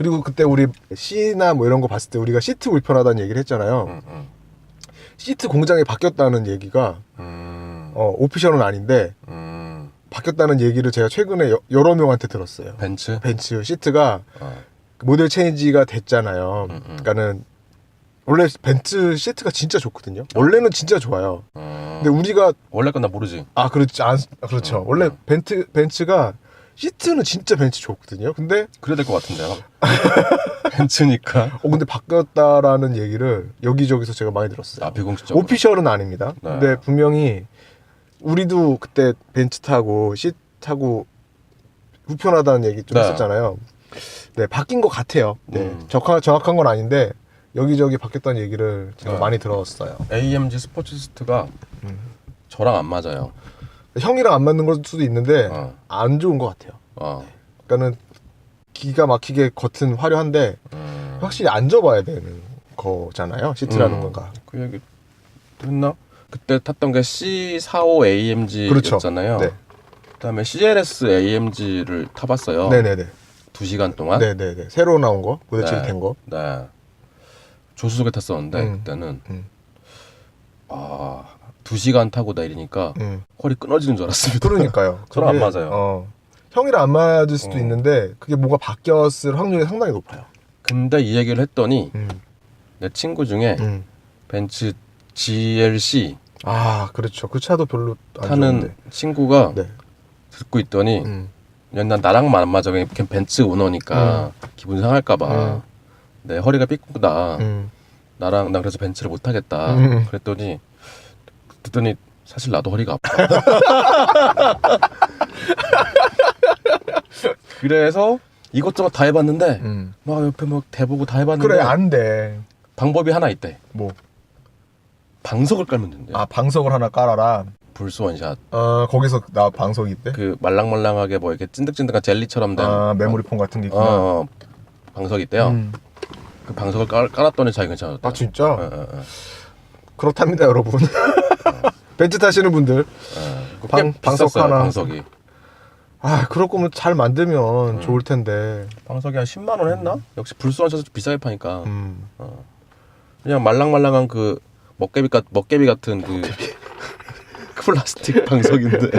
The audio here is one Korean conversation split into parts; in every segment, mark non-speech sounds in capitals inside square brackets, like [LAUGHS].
그리고 그때 우리 C나 뭐 이런 거 봤을 때 우리가 시트 불편하다는 얘기를 했잖아요. 음, 음. 시트 공장이 바뀌었다는 얘기가 음, 어, 오피셜은 아닌데 음. 바뀌었다는 얘기를 제가 최근에 여, 여러 명한테 들었어요. 벤츠? 벤츠 시트가 어. 모델 체인지가 됐잖아요. 음, 음. 그러니까는 원래 벤츠 시트가 진짜 좋거든요. 원래는 진짜 좋아요. 어. 근데 우리가 원래 건 나 모르지. 아 그렇지 안 그렇죠. 음, 원래 음. 벤트 벤츠가 시트는 진짜 벤츠 좋거든요. 근데 그래야 될 것 같은데요. [LAUGHS] 벤츠니까. 어 근데 바뀌었다라는 얘기를 여기저기서 제가 많이 들었어요. 아 비공식적으로. 오피셜은 아닙니다. 네. 근데 분명히 우리도 그때 벤츠 타고 시트 타고 불편하다는 얘기 좀 네. 했었잖아요. 네 바뀐 것 같아요. 네 음. 정확한 정확한 건 아닌데 여기저기 바뀌었다는 얘기를 제가 네. 많이 들었어요. AMG 스포츠스트가 음. 저랑 안 맞아요. 형이랑 안 맞는 걸 수도 있는데 어. 안 좋은 것 같아요. 어. 그러니까는 기가 막히게 겉은 화려한데 음. 확실히 앉아봐야 되는 거잖아요. 시트라는 음. 건가. 그 얘기 했나? 그때 탔던 게 C45 AMG였잖아요. 네. 그다음에 CLS AMG를 타봤어요. 네네네. 두 시간 동안. 네네네. 새로 나온 거 모델 네. 7된 거. 네. 조수석에 탔었는데 음. 그때는 음. 아 두 시간 타고 내리니까 음. 허리 끊어지는 줄 알았습니다. 그러니까요. [LAUGHS] 저랑 안 맞아요. 어, 형이랑 안 맞을 수도 어. 있는데 그게 뭐가 바뀌었을 확률이 상당히 높아요. 근데 이 얘기를 했더니 음. 내 친구 중에 음. 벤츠 GLC 아 그렇죠. 그 차도 별로 안 타는 좋은데. 친구가 네. 듣고 있더니 음. 난 나랑만 안 맞아. 그냥 벤츠 오너니까 기분 상할까봐. 음. 내 허리가 삐꾸다. 음. 나랑 나 그래서 벤츠를 못 타겠다. 음. 그랬더니 듣더니 사실 나도 허리가 아파. [LAUGHS] 그래서 이것저것 다 해봤는데 음. 막 옆에 막 대보고 다 해봤는데 그래 안 돼. 방법이 하나 있대. 뭐. 방석을 깔면 된대. 아 방석을 하나 깔아라. 불스 원샷. 아 거기서 나 방석이 있대. 그 말랑말랑하게 뭐 이렇게 찐득찐득한 젤리처럼 된 아 메모리폼 같은 게 어, 있구나. 어, 방석이 있대요. 음. 그 방석을 깔, 깔았더니 자기 괜찮았대. 아 진짜? 어, 어, 어. 그렇답니다 여러분. [LAUGHS] 벤츠 타시는 분들. 어. 그거 방- 꽤 방석 비쌌어요, 하나. 방석이. 아 그럴 거면 잘 만들면 음. 좋을 텐데. 방석이 한 10만 원 했나? 역시 좀 비싸게 파니까. 음. 어. 그냥 말랑말랑한 그 먹개비 같 먹개비 같은 그 [LAUGHS] 플라스틱 방석인데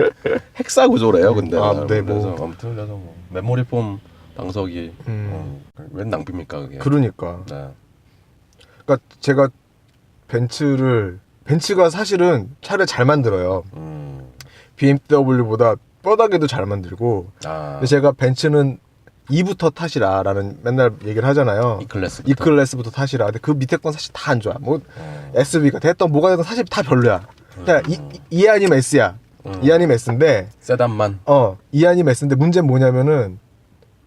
[LAUGHS] 헥사 구조래요. 근데 아, 네, 뭐. 그래서 아무튼 그래서 뭐 메모리 폼 방석이 음. 어, 웬 낭비입니까 그게? 그러니까. 네. 그러니까 제가 벤츠를 벤츠가 사실은 차를 잘 만들어요. 음. BMW보다 뼈다귀도 잘 만들고. 아. 근데 제가 벤츠는 2부터 타시라라는 맨날 얘기를 하잖아요. 이 클래스. E 클래스부터 타시라. 근데 그 밑에 건 사실 다 안 좋아. 뭐 어. SV가 됐던 뭐가 됐던 사실 다 별로야. 그냥 이, 이, 이 아니면 S야. 음. 이 아니면 S인데 세단만. 어, 이 아니면 S인데 문제는 뭐냐면은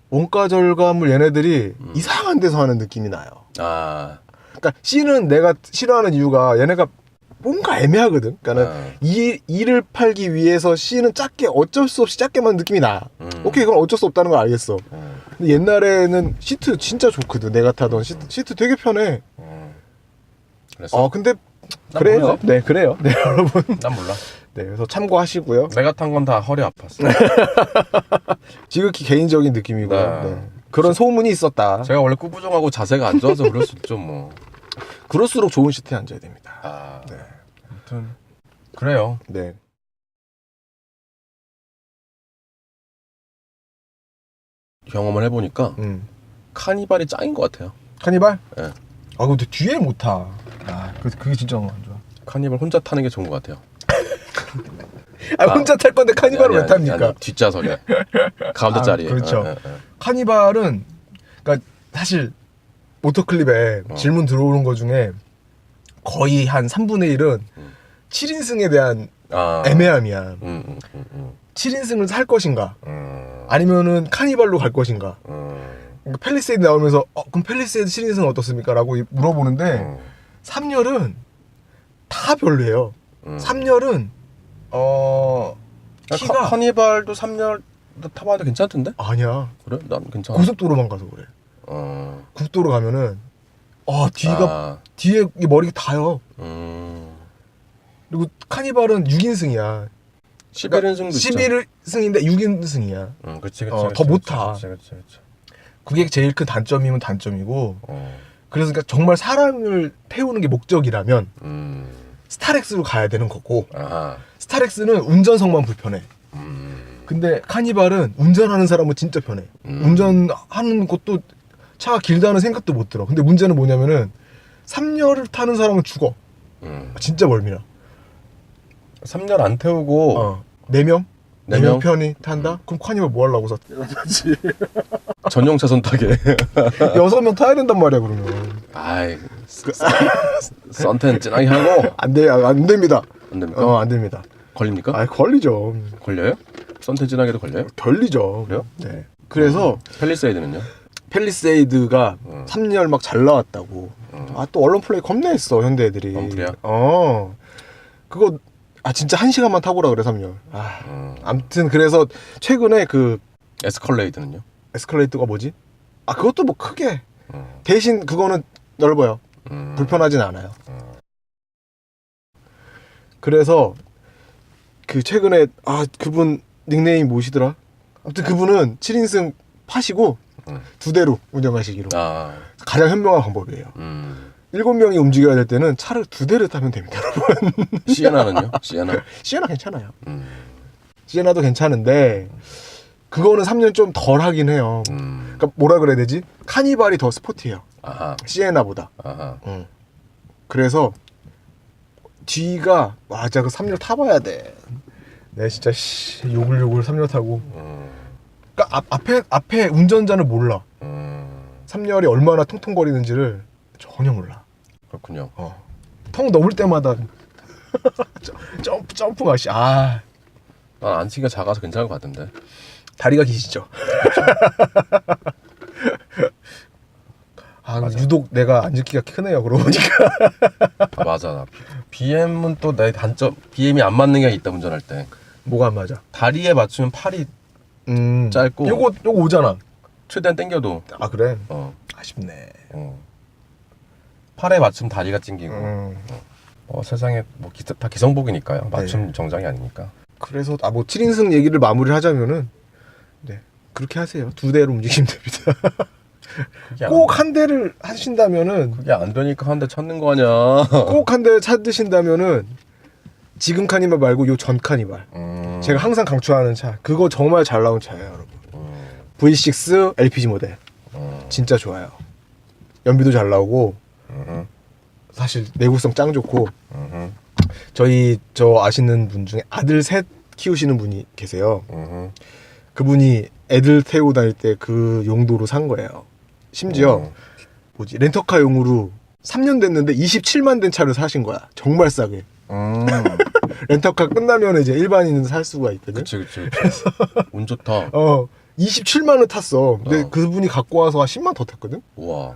원가 절감을 얘네들이 음. 이상한 데서 하는 느낌이 나요. 아. 그러니까 C는 내가 싫어하는 이유가 얘네가 뭔가 애매하거든. 그러니까는 아. 이 이를 팔기 위해서 C는 작게 어쩔 수 없이 작게 만든 느낌이 나. 음. 오케이, 그건 어쩔 수 없다는 걸 알겠어. 음. 근데 옛날에는 시트 진짜 좋거든. 내가 타던 시트, 시트 되게 편해. 음. 그래서 어, 근데 난 그래요. 모르지. 네, 그래요. 네, [LAUGHS] 여러분. 난 몰라. 네, 그래서 참고하시고요. 내가 탄 건 다 허리 아팠어. [LAUGHS] 지극히 개인적인 느낌이고요. 네. 네. 그런 소문이 있었다. 제가 원래 꾸부정하고 자세가 안 좋아서 그럴 수 있죠 뭐. 그럴수록 좋은 시트에 앉아야 됩니다. 아. 네. 아무튼 그래요. 네. 경험을 해보니까 음. 카니발이 짱인 것 같아요. 카니발? 네. 아, 근데 뒤에 못 타. 아, 그, 그게 진짜 안 좋아. 카니발 혼자 타는 게 좋은 것 같아요. [LAUGHS] 아, 혼자 탈 건데 카니발을 왜 탑니까? 아니, 뒷좌석에 가운데 아, 자리에. 그렇죠. 예, 예, 예. 카니발은, 그러니까 사실 모터클립에 어. 질문 들어오는 거 중에 거의 한 3분의 1은 음. 7인승에 대한 아. 애매함이야. 음, 음, 음, 음. 7인승을 살 것인가? 음. 아니면은 카니발로 갈 것인가? 음. 그러니까 펠리세이드 나오면서 어, 그럼 펠리세이드 7인승 어떻습니까? 라고 물어보는데 음. 3열은 다 별로예요. 음. 3열은 어 야, 키가 카, 카니발도 3열 타봤는데 괜찮던데? 아니야. 그래? 난 괜찮아. 고속도로만 가서 그래. 어. 국도로 가면은 아 뒤가 아. 뒤에 이 머리가 다요. 음. 그리고 카니발은 6인승이야. 11인승도 있죠. 11승인데 6인승이야. 음, 그렇지, 그렇지. 어, 더못 타. 그렇지, 그렇지, 그렇지. 그게 제일 큰 단점이면 단점이고 어. 그래서 그러니까 정말 사람을 태우는 게 목적이라면 음. 스타렉스로 가야 되는 거고 아하. 스타렉스는 운전석만 불편해. 음. 근데 카니발은 운전하는 사람은 진짜 편해. 음. 운전하는 것도 차가 길다는 생각도 못 들어. 근데 문제는 뭐냐면은 3열을 타는 사람은 죽어. 음. 진짜 멀미나. 3년 안 태우고 어. 4명? 네 4명 명? 편이 탄다? 그럼 카니발 뭐 하려고 사? [LAUGHS] 전용 차선 타게. [LAUGHS] 6명 타야 된단 말이야, 그러면. 아이. 썬텐 진하게 하고 [LAUGHS] 안 돼, 안 됩니다. 안 됩니까? 어, 안 됩니다. 걸립니까? 아, 걸리죠. 걸려요? 썬텐 진하게도 걸려요? 걸리죠. 그래요? 네. 그래서 펠리세이드는요? 펠리세이드가 음. 3열 막 잘 나왔다고. 음. 아, 또 언론 플레이 겁나 했어, 현대 애들이. 어, 그래요? 어. 그거, 아, 진짜 한 시간만 타보라 그래, 3열. 아. 음. 암튼, 그래서 최근에 그 에스컬레이드는요? 에스컬레이터가 뭐지? 아, 그것도 뭐 크게. 음. 대신 그거는 넓어요. 음. 불편하진 않아요. 음. 그래서 그 최근에 아 그분 닉네임 뭐시더라? 아무튼 그분은 7인승 파시고 음. 두 대로 운영하시기로 아. 가장 현명한 방법이에요. 음. 일곱 명이 움직여야 될 때는 차를 두 대를 타면 됩니다, 여러분. [LAUGHS] 시에나는요? 시에나? 시에나 괜찮아요. 음. 시에나도 괜찮은데 그거는 3년 좀 덜 하긴 해요. 음. 그러니까 뭐라 그래야 되지? 카니발이 더 스포티해요. 아하. 시에나보다. 아하. 응. 그래서 뒤가 맞아 그 3열 타봐야 돼. 내 진짜 씨, 요글요글 3열 타고. 음. 그러니까 앞, 앞에 앞에 운전자는 몰라. 음. 3열이 얼마나 통통거리는지를 전혀 몰라. 그렇군요. 어. 통 넘을 때마다 [LAUGHS] 점- 점프 점프가 씨. 아난 안치기가 작아서 괜찮을 것 같은데. 다리가 기시죠. [LAUGHS] 아 유독 내가 앉기가 크네요. 그러고 보니까. [LAUGHS] 아, 맞아. 나 BM은 또 내 단점. BM이 안 맞는 게 있다 운전할 때. 뭐가 안 맞아? 다리에 맞추면 팔이 음. 짧고. 요거 요거 오잖아. 최대한 당겨도 아 그래? 어. 아쉽네. 어. 팔에 맞추면 다리가 찡기고. 음. 어, 세상에 뭐 기, 다 기성복이니까요. 맞춤 네. 정장이 아니니까. 그래서 아 뭐 7인승 얘기를 마무리를 하자면은 네 그렇게 하세요 두 대로 움직이면 됩니다 그게 꼭 안, 한 대를 하신다면은 그게 안 되니까 한 대 찾는 거 아니야. 꼭 한 대 찾으신다면은 지금 카니발 말고 요 전 카니발 음. 제가 항상 강추하는 차 그거 정말 잘 나온 차예요 여러분 음. V6 LPG 모델 음. 진짜 좋아요 연비도 잘 나오고 음. 사실 내구성 짱 좋고 음. 저희 저 아시는 분 중에 아들 셋 키우시는 분이 계세요 음. 그분이 애들 태우고 다닐 때 그 용도로 산 거예요. 심지어 음. 뭐지 렌터카용으로 3년 됐는데 27만 된 차를 사신 거야. 정말 싸게. 음. 렌터카 끝나면 이제 일반인은 살 수가 있거든. 그치 그치 그치. [LAUGHS] 운 좋다. [LAUGHS] 어 27만 원 탔어. 근데 어. 그분이 갖고 와서 한 10만 더 탔거든. 우와.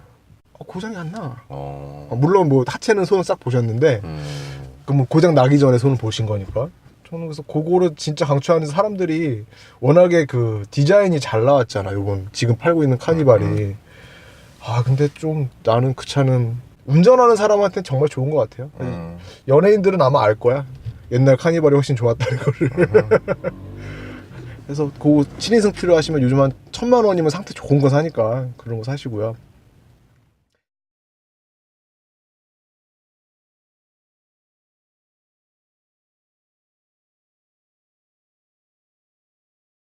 어, 고장이 안 나. 어. 어, 물론 뭐 하체는 손을 싹 보셨는데 음. 그뭐 고장 나기 전에 손을 보신 거니까. 저는 그래서 그거를 진짜 강추하는 사람들이 워낙에 그 디자인이 잘 나왔잖아. 요번 지금 팔고 있는 카니발이. 음. 아 근데 좀 나는 그 차는 운전하는 사람한테는 정말 좋은 것 같아요. 음. 연예인들은 아마 알 거야. 옛날 카니발이 훨씬 좋았다는 거를. [LAUGHS] 그래서 그 7인승 필요하시면 요즘 한 천만 원이면 상태 좋은 거 사니까 그런 거 사시고요.